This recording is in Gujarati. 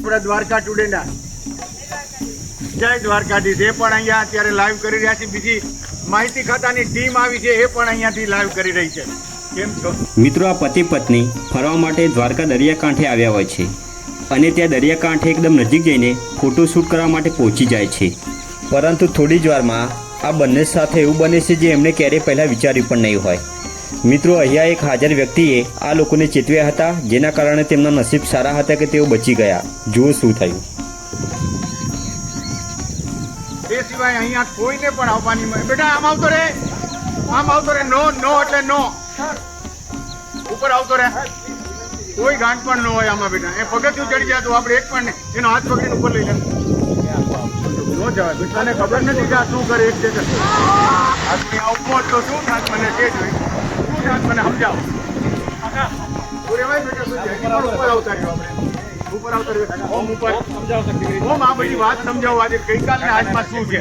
આપણા દ્વારકા ટુડેના જય દ્વારકાધીશ. એ પણ અહીંયા અત્યારે લાઈવ કરી રહ્યા છે. બીજી માહિતી ખાતાની ટીમ આવી છે. એ પણ અહીંયાથી લાઈવ કરી રહી છે. કેમ છો? મિત્રો, આ પતિ પત્ની ફરવા માટે દ્વારકા દરિયાકાંઠે આવ્યા હોય છે અને ત્યાં દરિયાકાંઠે એકદમ નજીક જઈને ફોટોશૂટ કરવા માટે પહોંચી જાય છે. પરંતુ થોડી જ વારમાં આ બંને સાથે એવું બને છે જે એમણે ક્યારેય પહેલાં વિચાર્યું પણ નહીં હોય. મિત્રો, અહીંયા એક હાજર વ્યક્તિએ આ લોકોને ચેતવ્યા હતા, જેના કારણે તેમના નસીબ સારા હતા કે તેઓ બચી ગયા. જુઓ શું થયું. એ સિવાય અહીંયા કોઈને પણ આવવાની બેટા, આમ આવતો રે. આમ આવતો રે. નો નો એટલે નો. ઉપર આવતો રે. કોઈ ગાંઠ પણ ન હોય આમાં બેટા. એ પગથિયું ચડી જાય તો આપણે એક પણ એનો હાથ પકડીને ઉપર લઈ જાય ખબર નથી કે આ શું કરે, એક છે આદમી આવું તો શું? થાય મને તે જોઈ શું થાત મને સમજાવો. આ બધી વાત સમજાવો આજે. ગઈકાલના આજમાં શું છે?